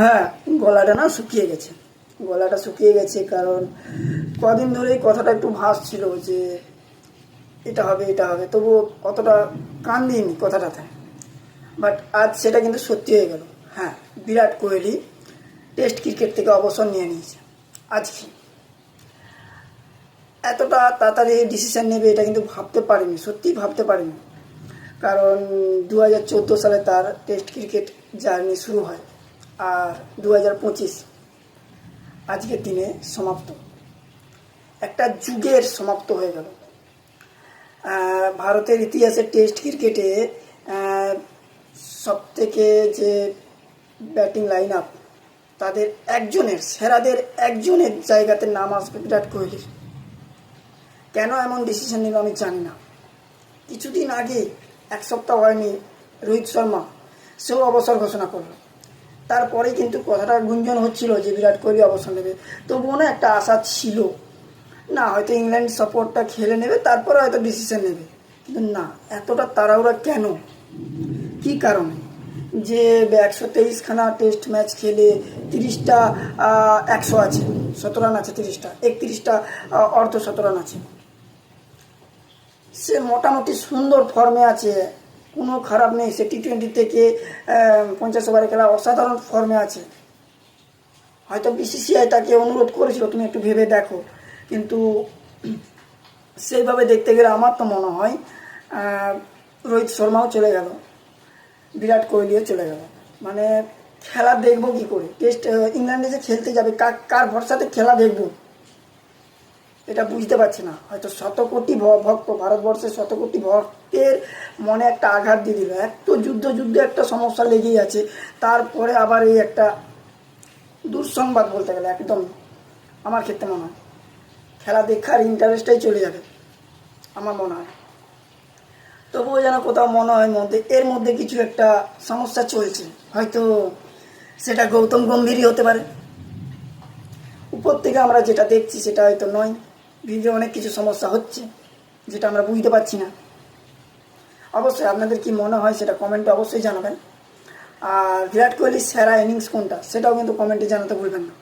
হ্যাঁ গলাটা না শুকিয়ে গেছে। গলাটা শুকিয়ে গেছে কারণ কদিন ধরেই কথাটা একটু ভাসছিল যে এটা হবে এটা হবে। তবু অতটা কান দিইনি কথাটাতে। বাট আজ সেটা কিন্তু সত্যি হয়ে গেল। হ্যাঁ বিরাট কোহলি টেস্ট ক্রিকেট থেকে অবসর নিয়ে নিয়েছে। আজকে এতটা তাড়াতাড়ি ডিসিশন নেবে এটা কিন্তু ভাবতে পারিনি, সত্যিই ভাবতে পারিনি। কারণ দু হাজার চোদ্দ সালে তার টেস্ট ক্রিকেট জার্নি শুরু হয়। দু হাজার পঁচিশ। আজকের দিনে সমাপ্ত। একটা যুগের সমাপ্ত হয়ে গেল। ভারতের ইতিহাসে টেস্ট ক্রিকেটে সব থেকে যে ব্যাটিং লাইন আপ তাদের একজনের, সেরাদের একজনের জায়গাতে নাম আসবে বিরাট কোহলির। কেন এমন ডিসিশন নিল আমি জানি না। কিছুদিন আগে, এক সপ্তাহ হয়নি, রোহিত শর্মা, সেও অবসর ঘোষণা করল। তারপরে কিন্তু কথাটা গুঞ্জন হচ্ছিল যে বিরাট কোহলি অবসর নেবে। তবুও না একটা আশা ছিল। না, হয়তো ইংল্যান্ড সাপোর্টটা খেলে নেবে, তারপরে হয়তো ডিসিশন নেবে। কিন্তু না, এতটা তাড়াহুড়া কেন? কি কারণে? যে একশো তেইশখানা টেস্ট ম্যাচ খেলে তিরিশটা একশো আছে শত রান আছে তিরিশটা, একত্রিশটা অর্ধ শত রান আছে। সে মোটামুটি সুন্দর ফর্মে আছে। কোনো খারাপ নেই, সে টি টোয়েন্টি থেকে পঞ্চাশ ওভারে খেলা অসাধারণ ফর্মে আছে। হয়তো বিসিসিআই তাকে অনুরোধ করেছিল, তুমি একটু ভেবে দেখো। কিন্তু সেইভাবে দেখতে গেলে আমার তো মনে হয় রোহিত শর্মাও চলে গেল। বিরাট কোহলিও চলে গেল। মানে খেলা দেখব কি করে? টেস্ট ইংল্যান্ডে যে খেলতে যাবে কার ভরসাতে খেলা দেখব? এটা বুঝতে পারছি না। হয়তো শত কোটি ভ- ভক্ত, ভারতবর্ষের শত কোটি ভক্তের মনে একটা আঘাত দিয়ে দিল। এত যুদ্ধ, যুদ্ধে একটা সমস্যা লেগেই আছে। তারপরে আবার এই একটা দুঃসংবাদ বলতে গেলে একদম আমার ক্ষেত্রে মনে হয়। খেলা দেখার ইন্টারেস্টটাই চলে যাবে, আমার মনে হয়। তবুও যেন কোথাও মনে হয় মধ্যে, এর মধ্যে কিছু একটা সমস্যা চলছে। হয়তো সেটা গৌতম গম্ভীরই হতে পারে। উপর থেকে আমরা যেটা দেখছি সেটা হয়তো নয়। ভিতরে অনেক কিছু সমস্যা হচ্ছে, যেটা আমরা বুঝতে পারছি না। অবশ্যই আপনাদের কি মনে হয় সেটা কমেন্টে অবশ্যই জানাবেন। আর বিরাট কোহলির সেরা ইনিংস কোনটা, সেটাও কিন্তু কমেন্টে জানাতে ভুলবেন না।